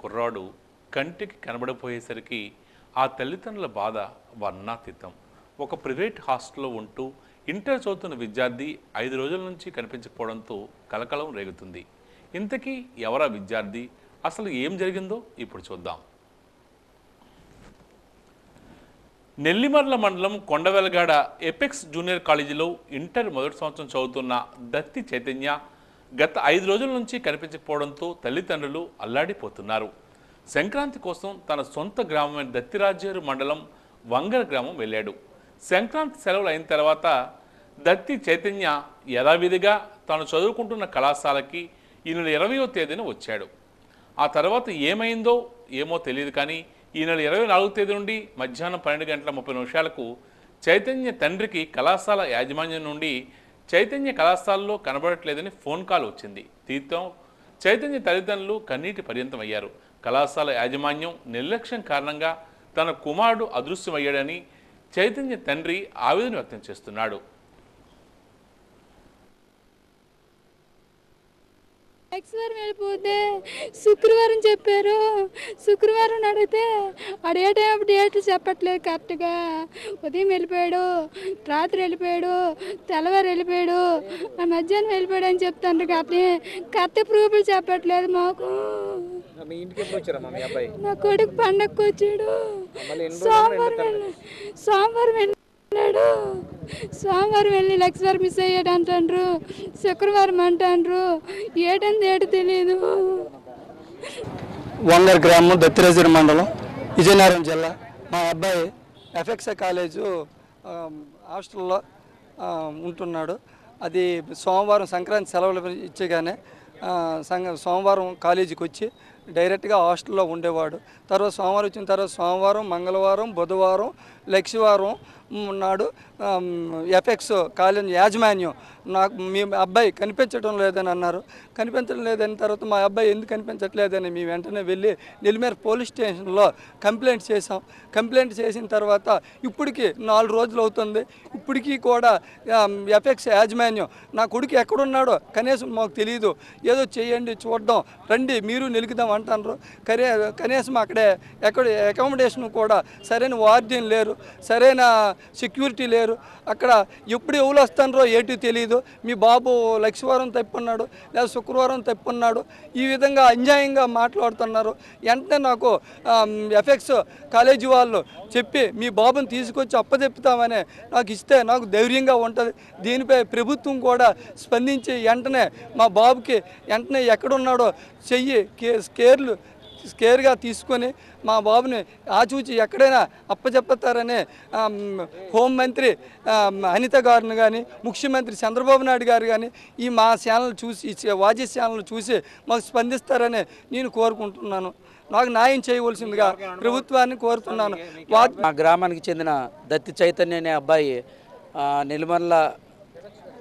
కుర్రాడు కంటికి కనబడిపోయేసరికి ఆ తల్లిదండ్రుల బాధ వర్ణాతీతం. ఒక ప్రైవేట్ హాస్టల్లో ఉంటూ ఇంటర్ చదువుతున్న విద్యార్థి ఐదు రోజుల నుంచి కనిపించకపోవడంతో కలకలం రేగుతుంది. ఇంతకీ ఎవరా విద్యార్థి? అసలు ఏం జరిగిందో ఇప్పుడు చూద్దాం. నెల్లిమర్ల మండలం కొండవెలగాడ ఎపెక్స్ జూనియర్ కాలేజీలో ఇంటర్ మొదటి సంవత్సరం చదువుతున్న దత్తి చైతన్య గత ఐదు రోజుల నుంచి కనిపించకపోవడంతో తల్లిదండ్రులు అల్లాడిపోతున్నారు. సంక్రాంతి కోసం తన సొంత గ్రామమైన దత్తిరాజేరు మండలం వంగర గ్రామం వెళ్ళాడు. సంక్రాంతి సెలవులు అయిన తర్వాత దత్తి చైతన్య యథావిధిగా తాను చదువుకుంటున్న కళాశాలకి ఈ నెల ఇరవయో తేదీన వచ్చాడు. ఆ తర్వాత ఏమైందో ఏమో తెలియదు కానీ ఈ నెల ఇరవై నాలుగో తేదీ నుండి మధ్యాహ్నం పన్నెండు గంటల ముప్పై నిమిషాలకు చైతన్య తండ్రికి కళాశాల యాజమాన్యం నుండి చైతన్య కళాశాలలో కనబడట్లేదని ఫోన్ కాల్ వచ్చింది. దీంతో చైతన్య తల్లిదండ్రులు కన్నీటి పర్యంతం అయ్యారు కళాశాల యాజమాన్యం నిర్లక్ష్యం కారణంగా తన కుమారుడు అదృశ్యమయ్యాడని చైతన్య తండ్రి ఆవేదన వ్యక్తం చేస్తున్నాడు. ఎక్స్వారం వెళ్ళిపోతే శుక్రవారం చెప్పారు. శుక్రవారం అడిగితే డేట్ ఏమో డేట్ చెప్పట్లేదు కరెక్ట్గా. ఉదయం వెళ్ళిపోయాడు రాత్రి వెళ్ళిపోయాడు తెల్లవారు వెళ్ళిపోయాడు ఆ మధ్యాహ్నం వెళ్ళిపోయాడు అని చెప్తాను కాబట్టి కరెక్ట్ ప్రూఫ్లు చెప్పట్లేదు మాకు. నా కొడుకు పండగకు వచ్చాడు సోమవారం సోమవారం వెళ్ళాడు. సోమవారం వెళ్ళి లక్ష్మీవారం మిస్ అయ్యాడు అంటాండ్రు శుక్రవారం అంటాండ్రు. ఏటంది ఏటు తెలియదు వంగర్ గ్రామం దత్తిరేజర్ మండలం విజయనగరం జిల్లా. మా అబ్బాయి ఎఫ్ఎక్స కాలేజు హాస్టల్లో ఉంటున్నాడు. అది సోమవారం సంక్రాంతి సెలవులు ఇచ్చగానే సంగ సోమవారం కాలేజీకి వచ్చి డైరెక్ట్గా హాస్టల్లో ఉండేవాడు. తర్వాత సోమవారం వచ్చిన తర్వాత సోమవారం మంగళవారం బుధవారం లక్షవారం నాడు ఎఫెక్స్ కాలేజ్ యాజమాన్యం నాకు మీ అబ్బాయి కనిపించడం లేదని అన్నారు. కనిపించడం లేదని తర్వాత మా అబ్బాయి ఎందుకు కనిపించట్లేదని మేము వెంటనే వెళ్ళి నెల్లిమేర పోలీస్ స్టేషన్లో కంప్లైంట్ చేసాం కంప్లైంట్ చేసిన తర్వాత ఇప్పటికి నాలుగు రోజులు అవుతుంది. ఇప్పటికీ కూడా ఎఫెక్స్ యాజమాన్యం నా కొడుకు ఎక్కడున్నాడో కనీసం మాకు తెలియదు ఏదో చేయండి చూద్దాం రండి మీరు నిలుగుదాం అంటారు కరే కనీసం అక్కడే ఎక్కడ అకామిడేషన్ కూడా సరైన వార్డెన్ లేరు. సరైన సెక్యూరిటీ లేరు. అక్కడ ఎప్పుడు ఎవరు వస్తారో ఏటి తెలియదు మీ బాబు లక్షవారం తప్పున్నాడు లేదా శుక్రవారం తప్పున్నాడు ఈ విధంగా అన్యాయంగా మాట్లాడుతున్నారు. వెంటనే నాకు ఎఫెక్స్ కాలేజీ వాళ్ళు చెప్పి మీ బాబుని తీసుకొచ్చి అప్పచెప్తామని నాకు ఇస్తే నాకు ధైర్యంగా ఉంటుంది. దీనిపై ప్రభుత్వం కూడా స్పందించి వెంటనే మా బాబుకి వెంటనే ఎక్కడున్నాడో చెయ్యి కేర్లు కేర్గా స్కేర్గా తీసుకొని మా బాబుని ఆచూచి ఎక్కడైనా అప్పచెప్పుతారని హోం హోంమంత్రి అనిత గారిని కానీ ముఖ్యమంత్రి చంద్రబాబు నాయుడు గారు కానీ ఈ మా ఛానల్ చూసి వాజీ ఛానల్ చూసి మాకు స్పందిస్తారని నేను కోరుకుంటున్నాను. నాకు న్యాయం చేయవలసిందిగా ప్రభుత్వాన్ని కోరుతున్నాను. మా గ్రామానికి చెందిన దత్తి చైతన్య అనే అబ్బాయి ఆ,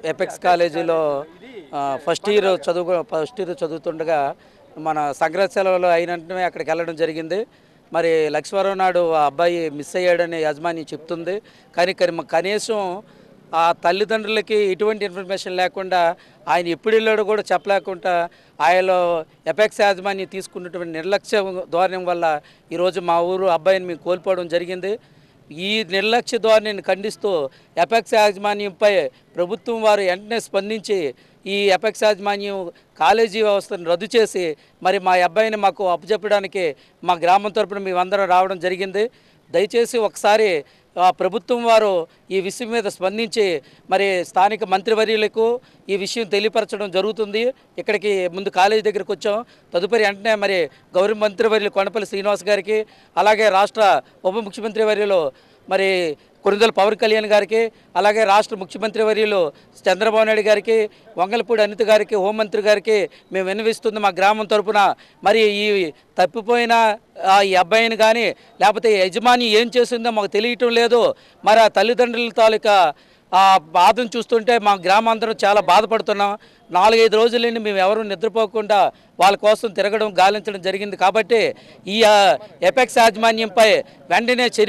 ఎపెక్స్ కాలేజీలో ఫస్ట్ ఇయర్ చదువు ఫస్ట్ ఇయర్ చదువుతుండగా మన సంక్రాంతి సెలవులు అయినట్టునే అక్కడికి వెళ్ళడం జరిగింది. మరి లక్ష్మీవారం నాడు ఆ అబ్బాయి మిస్ అయ్యాడని యాజమాన్యం చెప్తుంది. కానీ కనీసం ఆ తల్లిదండ్రులకి ఎటువంటి ఇన్ఫర్మేషన్ లేకుండా ఆయన ఎప్పుడు వెళ్ళాడో కూడా చెప్పలేకుండా ఆయనలో ఎపెక్స్ యాజమాన్యం తీసుకున్నటువంటి నిర్లక్ష్య ధోరణం వల్ల ఈరోజు మా ఊరు అబ్బాయిని మేము కోల్పోవడం జరిగింది. ఈ నిర్లక్ష్య ధోరణిని ఖండిస్తూ ఎపెక్స్ యాజమాన్యంపై ప్రభుత్వం వారు వెంటనే స్పందించి ఈ ఎపెక్స్ యాజమాన్యం కాలేజీ వ్యవస్థను రద్దు చేసి మరి మా అబ్బాయిని మాకు అప్పచెప్పడానికి మా గ్రామం తరపున మేమందరం రావడం జరిగింది. దయచేసి ఒకసారి ప్రభుత్వం వారు ఈ విషయం మీద స్పందించి మరి స్థానిక మంత్రివర్యులకు ఈ విషయం తెలియపరచడం జరుగుతుంది. ఇక్కడికి ముందు కాలేజీ దగ్గరికి వచ్చాం. తదుపరి వెంటనే మరి గౌరవ మంత్రివర్యులు కొండపల్లి శ్రీనివాస్ గారికి అలాగే రాష్ట్ర ఉప ముఖ్యమంత్రి వర్యులు మరి కొరిందల పవన్ కళ్యాణ్ గారికి అలాగే రాష్ట్ర ముఖ్యమంత్రి వర్యులు చంద్రబాబు నాయుడు గారికి వంగలపూడి అనిత గారికి హోంమంత్రి గారికి మేము విన్నవిస్తుంది మా గ్రామం తరపున. మరి ఈ తప్పిపోయిన ఆ ఈ అబ్బాయిని కానీ లేకపోతే యజమాని ఏం చేసిందో మాకు తెలియటం లేదు. మరి ఆ తల్లిదండ్రుల తాలూకా ఆ బాధను చూస్తుంటే మా గ్రామాంతరం చాలా బాధపడుతున్నాం. నాలుగైదు రోజులని మేము ఎవరు నిద్రపోకుండా వాళ్ళ కోసం తిరగడం గాలించడం జరిగింది కాబట్టి ఈ ఆ, ఎపెక్స్ యాజమాన్యంపై వెంటనే